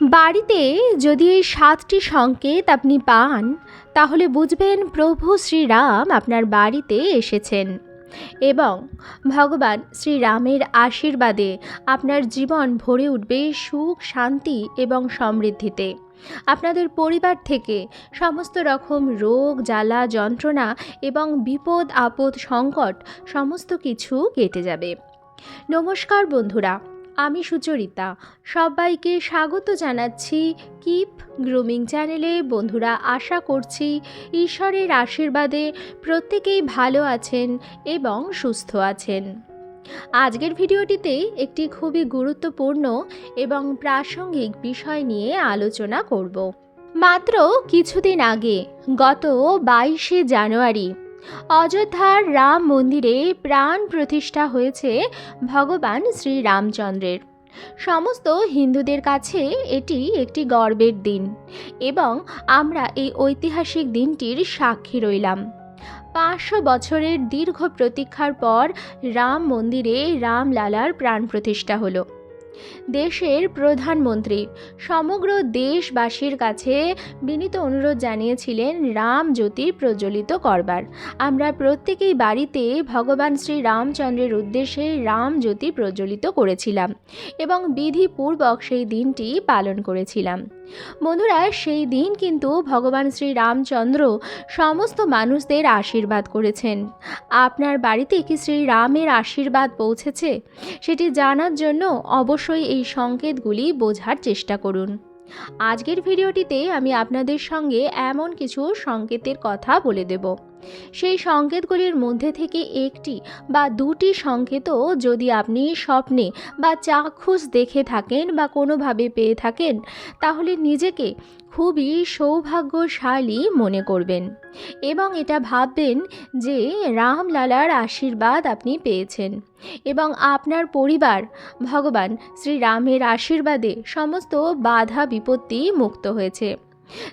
বাড়িতে যদি এই সাতটি সংকেত আপনি পান, তাহলে বুঝবেন প্রভু শ্রীরাম আপনার বাড়িতে এসেছেন। এবং ভগবান শ্রীরামের আশীর্বাদে আপনার জীবন ভরে উঠবে সুখ, শান্তি এবং সমৃদ্ধিতে। আপনাদের পরিবার থেকে সমস্ত রকম রোগ, জ্বালা, যন্ত্রণা এবং বিপদ আপদ সংকট সমস্ত কিছু কেটে যাবে। নমস্কার বন্ধুরা আমি সুচরিতা। সবাইকে স্বাগত জানাচ্ছি কিপ গ্রুমিং চ্যানেলে। বন্ধুরা, আশা করছি ঈশ্বরের আশীর্বাদে প্রত্যেকেই ভালো আছেন এবং সুস্থ আছেন। আজকের ভিডিওটিতে একটি খুবই গুরুত্বপূর্ণ এবং প্রাসঙ্গিক বিষয় নিয়ে আলোচনা করব। মাত্র কিছুদিন আগে, গত বাইশে জানুয়ারি অযোধ্যার রাম মন্দিরে প্রাণ প্রতিষ্ঠা হয়েছে ভগবান শ্রী রামচন্দ্রের। সমস্ত হিন্দুদের কাছে এটি একটি গর্বের দিন এবং আমরা এই ঐতিহাসিক দিনটির সাক্ষী রইলাম। পাঁচশো বছরের দীর্ঘ প্রতীক্ষার পর রাম মন্দিরে রামলালার প্রাণ প্রতিষ্ঠা হলো। দেশের প্রধানমন্ত্রী। সমগ্র দেশবাসীর কাছে বিনীত অনুরোধ জানিয়েছিলেন রাম জ্যোতি প্রজ্বলিত করবার। আমরা প্রত্যেকেই বাড়িতে ভগবান শ্রী রামচন্দ্রের উদ্দেশ্যে রাম জ্যোতি প্রজ্বলিত করেছিলাম এবং বিধিপূর্বক সেই দিনটি পালন করেছিলাম। বন্ধুরা, সেই দিন কিন্তু ভগবান শ্রী রামচন্দ্র সমস্ত মানুষদের আশীর্বাদ করেছেন। আপনার বাড়িতে কি শ্রী রামের আশীর্বাদ পৌঁছেছে? সেটি জানার জন্য অবশ্যই এই সংকেতগুলি বোঝার চেষ্টা করুন। আজকের ভিডিওটিতে আমি আপনাদের সঙ্গে এমন কিছু সংকেতের কথা বলে দেব। সেই সংকেতগুলির মধ্যে থেকে একটি বা দুটি সংকেতও যদি আপনি স্বপ্নে বা চাক্ষুষ দেখে থাকেন বা কোনোভাবে পেয়ে থাকেন, তাহলে নিজেকে খুবই সৌভাগ্যশালী মনে করবেন। এবং এটা ভাববেন যে রামলালার আশীর্বাদ আপনি পেয়েছেন। এবং আপনার পরিবার, ভগবান শ্রীরামের আশীর্বাদে সমস্ত বাধা বিপত্তি মুক্ত হয়েছে।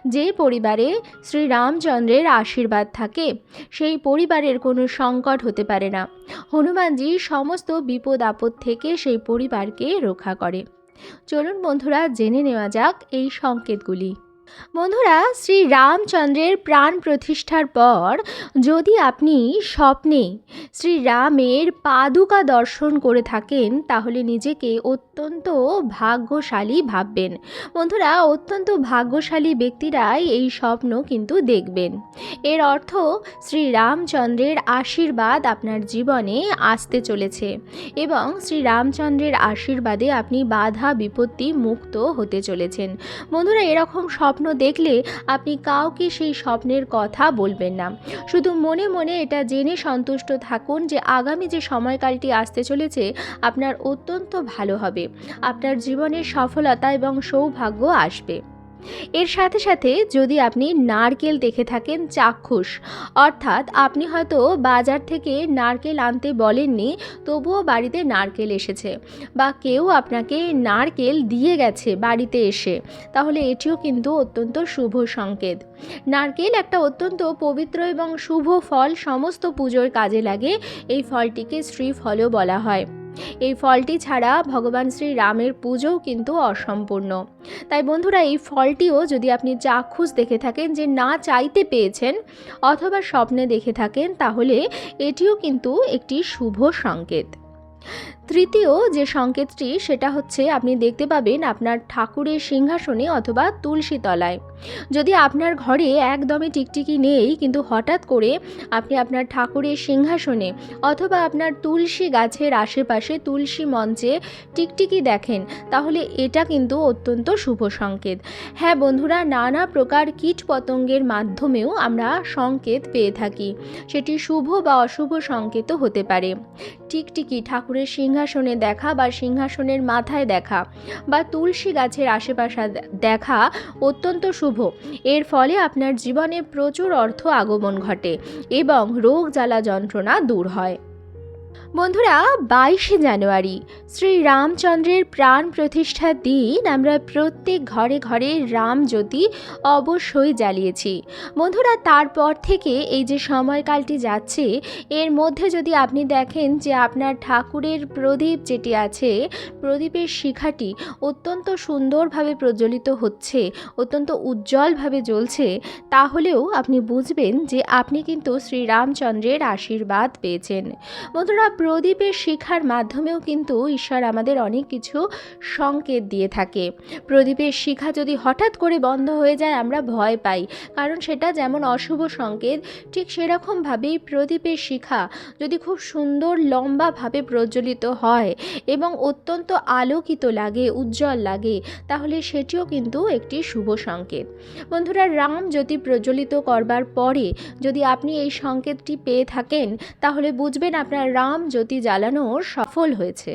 যে পরিবারে শ্রীরামচন্দ্রের আশীর্বাদ থাকে, সেই পরিবারের কোনো সংকট হতে পারে না। হনুমানজি সমস্ত বিপদ আপদ থেকে সেই পরিবারকে রক্ষা করে। চলুন বন্ধুরা, জেনে নেওয়া যাক এই সংকেতগুলি। বন্ধুরা, শ্রী রামচন্দ্রের প্রাণ প্রতিষ্ঠার পর যদি আপনি স্বপ্নে শ্রী রামের পাদুকা দর্শন করে থাকেন, তাহলে নিজেকে অত্যন্ত ভাগ্যশালী ভাববেন। বন্ধুরা, অত্যন্ত ভাগ্যশালী ব্যক্তিরাই এই স্বপ্ন কিন্তু দেখবেন। এর অর্থ শ্রী রামচন্দ্রের আশীর্বাদ আপনার জীবনে আসতে চলেছে এবং শ্রী রামচন্দ্রের আশীর্বাদে আপনি বাধা বিপত্তি মুক্ত হতে চলেছেন। বন্ধুরা, এরকম স্বপ্ন দেখলে আপনি কাউকে সেই স্বপ্নের কথা বলবেন না। শুধু মনে মনে এটা জেনে সন্তুষ্ট থাকুন যে আগামী যে সময়কালটি আসতে চলেছে, আপনার অত্যন্ত ভালো হবে। আপনার জীবনের সফলতা এবং সৌভাগ্য আসবে। এর সাথে সাথে যদি আপনি নারকেল দেখে থাকেন, চাক্ষুষ, অর্থাৎ আপনি হয়তো বাজার থেকে নারকেল আনতে বলেননি, তবুও বাড়িতে নারকেল এসেছে বা কেউ আপনাকে নারকেল দিয়ে গেছে বাড়িতে এসে, তাহলে এটিও কিন্তু অত্যন্ত শুভ সংকেত। নারকেল একটা অত্যন্ত পবিত্র এবং শুভ ফল, সমস্ত পুজোর কাজে লাগে, এই ফলটিকে শ্রীফলও বলা হয়। এই ফলটি ছাড়া ভগবান শ্রী রামের পুজোও কিন্তু অসম্পূর্ণ। তাই বন্ধুরা, এই ফলটিও যদি আপনি চাক্ষুষ দেখে থাকেন যে না চাইতে পেয়েছেন অথবা স্বপ্নে দেখে থাকেন, তাহলে এটিও কিন্তু একটি শুভ সংকেত। তৃতীয় যে সংকেতটি, সেটা হচ্ছে আপনি দেখতে পাবেন আপনার ঠাকুরের সিংহাসনে অথবা তুলসী তলায়। যদি আপনার ঘরে একদমই টিকটিকি নেই, কিন্তু হঠাৎ করে আপনি আপনার ঠাকুরের সিংহাসনে অথবা আপনার তুলসী গাছের আশেপাশে তুলসী মঞ্চে টিকটিকি দেখেন, তাহলে এটা কিন্তু অত্যন্ত শুভ সংকেত। হ্যাঁ বন্ধুরা, নানা প্রকার কীট পতঙ্গের মাধ্যমেও আমরা সংকেত পেয়ে থাকি। সেটি শুভ বা অশুভ সংকেতও হতে পারে। টিকটিকি ঠাকুরের সিংহাসনে দেখা বা সিংহাসনের মাথায় দেখা বা তুলসী গাছের আশেপাশে দেখা অত্যন্ত শুভ। এর ফলে আপনার জীবনে প্রচুর অর্থ আগমন ঘটে এবং রোগ জ্বালা যন্ত্রণা দূর হয়। বন্ধুরা, বাইশে জানুয়ারি, শ্রী রামচন্দ্রের প্রাণ প্রতিষ্ঠার দিন আমরা প্রত্যেক ঘরে ঘরে রাম জ্যোতি অবশ্যই জ্বালিয়েছি। বন্ধুরা, তারপর থেকে এই যে সময়কালটি যাচ্ছে, এর মধ্যে যদি আপনি দেখেন যে আপনার ঠাকুরের প্রদীপ যেটি আছে, প্রদীপের শিখাটি অত্যন্ত সুন্দরভাবে প্রজ্বলিত হচ্ছে, অত্যন্ত উজ্জ্বলভাবে জ্বলছে, তাহলেও আপনি বুঝবেন যে আপনি কিন্তু শ্রীরামচন্দ্রের আশীর্বাদ পেয়েছেন। বন্ধুরা প্রদীপের শিখার মাধ্যমেও কিন্তু ঈশ্বর আমাদের অনেক কিছু সংকেত দিয়ে থাকে। প্রদীপের শিখা যদি হঠাৎ করে বন্ধ হয়ে যায়, আমরা ভয় পাই। কারণ সেটা যেমন অশুভ সংকেত, ঠিক সেরকমভাবেই প্রদীপের শিখা যদি খুব সুন্দর, লম্বাভাবে প্রজ্বলিত হয় এবং অত্যন্ত আলোকিত লাগে, উজ্জ্বল লাগে, তাহলে সেটিও কিন্তু একটি শুভ সংকেত। বন্ধুরা, রাম জ্যোতি প্রজ্বলিত করবার পরে যদি আপনি এই সংকেতটি পেয়ে থাকেন, তাহলে বুঝবেন আপনার রাম জ্যোতি জ্বালানো সফল হয়েছে।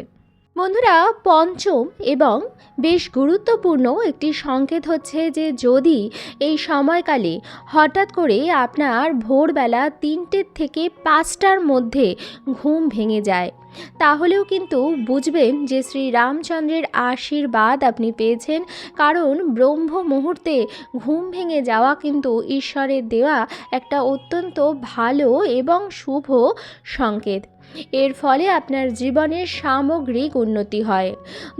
বন্ধুরা, পঞ্চম এবং বেশ গুরুত্বপূর্ণ একটি সংকেত হচ্ছে যে যদি এই সময়কালে হঠাৎ করে আপনার ভোরবেলা তিনটের থেকে পাঁচটার মধ্যে ঘুম ভেঙে যায়, তাহলেও কিন্তু বুঝবেন যে শ্রী রামচন্দ্রের আশীর্বাদ আপনি পেয়েছেন, কারণ ব্রহ্ম মুহূর্তে ঘুম ভেঙে যাওয়া কিন্তু ঈশ্বরের দেওয়া একটা অত্যন্ত ভালো এবং শুভ সংকেত। এর ফলে আপনার জীবনের সামগ্রিক উন্নতি হয়।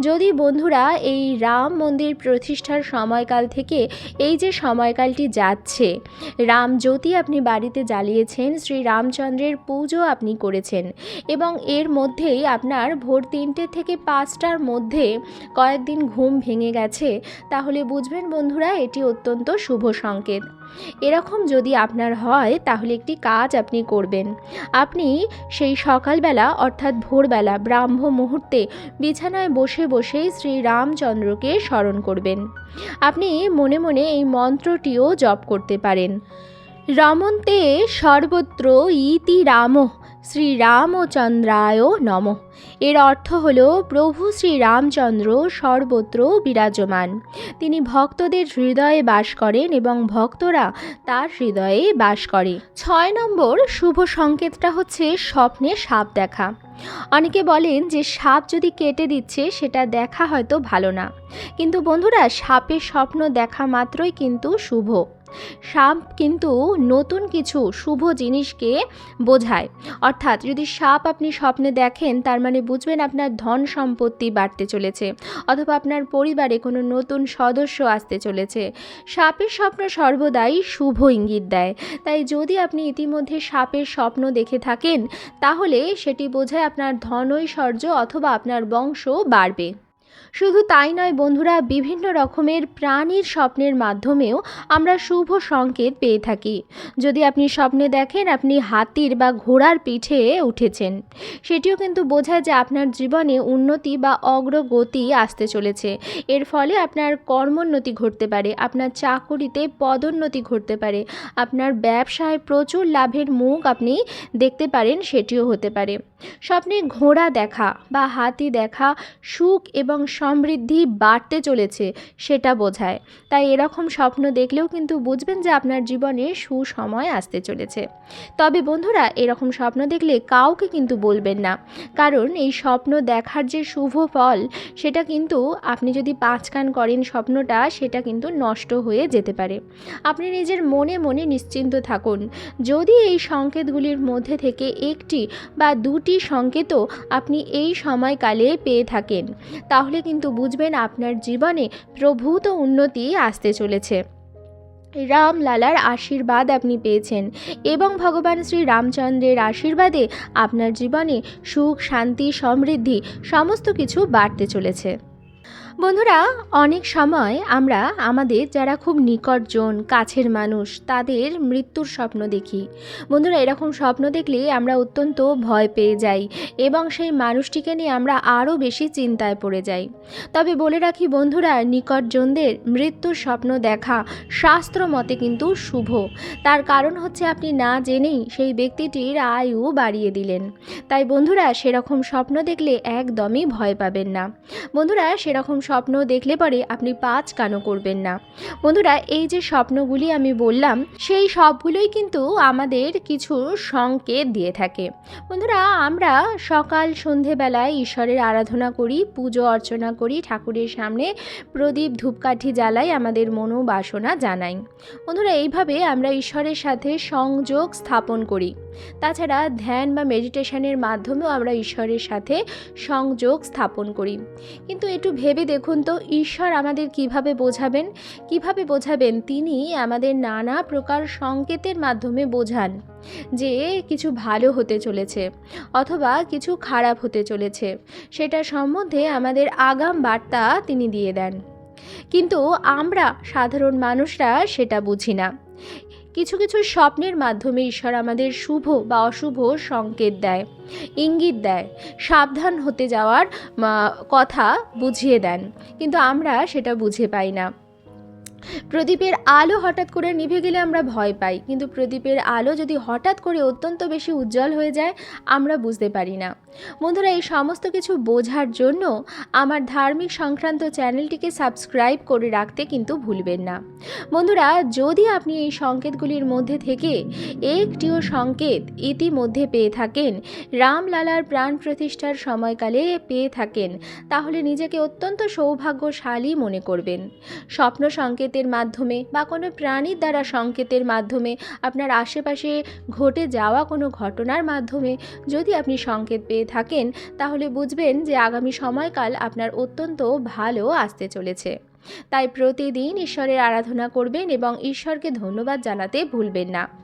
যদি বন্ধুরা এই রাম মন্দির প্রতিষ্ঠার সময়কাল থেকে এই যে সময়কালটি যাচ্ছে, রাম জ্যোতি আপনি বাড়িতে জ্বালিয়েছেন, শ্রী রামচন্দ্রের পুজো আপনি করেছেন এবং এর মধ্যেই আপনার ভোর তিনটে থেকে পাঁচটার মধ্যে কয়েকদিন ঘুম ভেঙে গেছে, তাহলে বুঝবেন বন্ধুরা এটি অত্যন্ত শুভ সংকেত। এরকম যদি আপনার হয়, তাহলে একটি কাজ আপনি করবেন। আপনি সেই সকালবেলা, অর্থাৎ ভোরবেলা, ব্রাহ্ম মুহূর্তে বিছানায় বসে বসে শ্রী রামচন্দ্রকে স্মরণ করবেন। আপনি মনে মনে এই মন্ত্রটিও জপ করতে পারেন। রমন্তে সর্বত্র ইতি রাম শ্রীরামচন্দ্রায় নম। এর অর্থ হল, প্রভু শ্রী রামচন্দ্র সর্বত্র বিরাজমান। তিনি ভক্তদের হৃদয়ে বাস করেন এবং ভক্তরা তার হৃদয়ে বাস করে। ছয় নম্বর শুভ সংকেতটা হচ্ছে স্বপ্নে সাপ দেখা। অনেকে বলেন যে সাপ যদি কেটে দিচ্ছে, সেটা দেখা হয়তো ভালো না। কিন্তু বন্ধুরা, সাপের স্বপ্ন দেখা মাত্রই কিন্তু শুভ। সাপ কিন্তু নতুন কিছু শুভ জিনিসকে বোঝায়। অর্থাৎ যদি সাপ আপনি স্বপ্নে দেখেন, তার মানে বুঝবেন আপনার ধন সম্পত্তি বাড়তে চলেছে অথবা আপনার পরিবারে কোনো নতুন সদস্য আসতে চলেছে। সাপের স্বপ্ন সর্বদাই শুভ ইঙ্গিত দেয়। তাই যদি আপনি ইতিমধ্যে সাপের স্বপ্ন দেখে থাকেন, তাহলে সেটি বোঝায় আপনার ধনৈশ্বর্য অথবা আপনার বংশ বাড়বে। শুধু তাই নয় বন্ধুরা, বিভিন্ন রকমের প্রাণীর স্বপ্নের মাধ্যমেও আমরা শুভ সংকেত পেয়ে থাকি। যদি আপনি স্বপ্নে দেখেন, আপনি হাতির বা ঘোড়ার পিঠে উঠেছেন। সেটিও কিন্তু বোঝায় যে আপনার জীবনে উন্নতি বা অগ্রগতি আসতে চলেছে। এর ফলে আপনার কর্মোন্নতি ঘটতে পারে, আপনার চাকুরিতে পদোন্নতি ঘটতে পারে, আপনার ব্যবসায় প্রচুর লাভের মুখ আপনি দেখতে পারেন, সেটিও হতে পারে। স্বপ্নে ঘোড়া দেখা বা হাতি দেখা সুখ এবং সমৃদ্ধি বাড়তে চলেছে, সেটা বোঝায়। তাই এরকম স্বপ্ন দেখলেও কিন্তু বুঝবেন যে আপনার জীবনে সুসময় আসতে চলেছে। তবে বন্ধুরা, এরকম স্বপ্ন দেখলে কাউকে কিন্তু বলবেন না। কারণ এই স্বপ্ন দেখার যে শুভ ফল, সেটা কিন্তু আপনি যদি পাঁচ কান করেন স্বপ্নটা, সেটা কিন্তু নষ্ট হয়ে যেতে পারে। আপনি নিজের মনে মনে নিশ্চিন্ত থাকুন। যদি এই সংকেতগুলির মধ্যে থেকে একটি বা দুটি সংকেতও আপনি এই সময়কালে পেয়ে থাকেন। তাহলে কিন্তু বুঝবেন আপনার জীবনে প্রভূত উন্নতি আসতে চলেছে। রামলালার আশীর্বাদ আপনি পেয়েছেন এবং ভগবান শ্রী রামচন্দ্রের আশীর্বাদে আপনার জীবনে সুখ, শান্তি, সমৃদ্ধি সমস্ত কিছু বাড়তে চলেছে। বন্ধুরা, অনেক সময় আমরা, আমাদের যারা খুব নিকটজন, কাছের মানুষ, তাদের মৃত্যুর স্বপ্ন দেখি। বন্ধুরা, এরকম স্বপ্ন দেখলে আমরা অত্যন্ত ভয় পেয়ে যাই এবং সেই মানুষটিকে নিয়ে আমরা আরও বেশি চিন্তায় পড়ে যাই। তবে বলে রাখি বন্ধুরা, নিকটজনদের মৃত্যুর স্বপ্ন দেখা শাস্ত্র মতে কিন্তু শুভ। তার কারণ হচ্ছে আপনি না জেনেই সেই ব্যক্তিটির আয়ু বাড়িয়ে দিলেন। তাই বন্ধুরা, সেরকম স্বপ্ন দেখলে একদমই ভয় পাবেন না। বন্ধুরা, সেরকম স্বপ্ন দেখলে পরে আপনি পাঁচ কানও করবেন না। বন্ধুরা, এই যে স্বপ্নগুলি আমি বললাম, সেই সবগুলোই কিন্তু আমাদের কিছু সংকেত দিয়ে থাকে। বন্ধুরা, আমরা সকাল, সন্ধেবেলায় ঈশ্বরের আরাধনা করি, পুজো অর্চনা করি, ঠাকুরের সামনে প্রদীপ ধূপকাঠি জ্বালাই আমাদের মনোবাসনা জানাই। বন্ধুরা, এইভাবে আমরা ঈশ্বরের সাথে সংযোগ স্থাপন করি। তাছাড়া ধ্যান বা মেডিটেশনের মাধ্যমেও আমরা ঈশ্বরের সাথে সংযোগ স্থাপন করি। কিন্তু একটু ভেবে দেখুন তো, ঈশ্বর আমাদের কীভাবে বোঝাবেন? কীভাবে বোঝাবেন? তিনি আমাদের নানা প্রকার সংকেতের মাধ্যমে বোঝান যে কিছু ভালো হতে চলেছে অথবা কিছু খারাপ হতে চলেছে। সেটা সম্বন্ধে আমাদের আগাম বার্তা তিনি দিয়ে দেন। কিন্তু আমরা সাধারণ মানুষরা সেটা বুঝি না। কিছু কিছু স্বপ্নের মাধ্যমে ঈশ্বর আমাদের শুভ বা অশুভ সংকেত দেয়, ইঙ্গিত দেয়, সাবধান হতে যাওয়ার কথা বুঝিয়ে দেন। কিন্তু আমরা সেটা বুঝে পাই না। প্রদীপের আলো হঠাৎ করে নিভে গেলে আমরা ভয় পাই, কিন্তু প্রদীপের আলো যদি হঠাৎ করে অত্যন্ত বেশি উজ্জ্বল হয়ে যায়, আমরা বুঝতে পারি না। বন্ধুরা, এই সমস্ত কিছু বোঝার জন্য আমার ধার্মিক সংক্রান্ত চ্যানেলটিকে সাবস্ক্রাইব করে রাখতে কিন্তু ভুলবেন না। বন্ধুরা, যদি আপনি এই সংকেতগুলির মধ্যে থেকে একটিও সংকেত ইতিমধ্যে পেয়ে থাকেন, রামলালার প্রাণ প্রতিষ্ঠার সময়কালে পেয়ে থাকেন, তাহলে নিজেকে অত্যন্ত সৌভাগ্যশালী মনে করবেন। স্বপ্ন সংকেতের মাধ্যমে বা কোনো প্রাণীর দ্বারা সংকেতের মাধ্যমে আপনার আশেপাশে ঘটে যাওয়া কোনো ঘটনার মাধ্যমে যদি আপনি সংকেত পেয়ে থাকেন, তাহলে বুঝবেন যে আগামী সময়কাল আপনার অত্যন্ত ভালো আসতে চলেছে। তাই প্রতিদিন ঈশ্বরের আরাধনা করবেন এবং ঈশ্বরকে ধন্যবাদ জানাতে ভুলবেন না।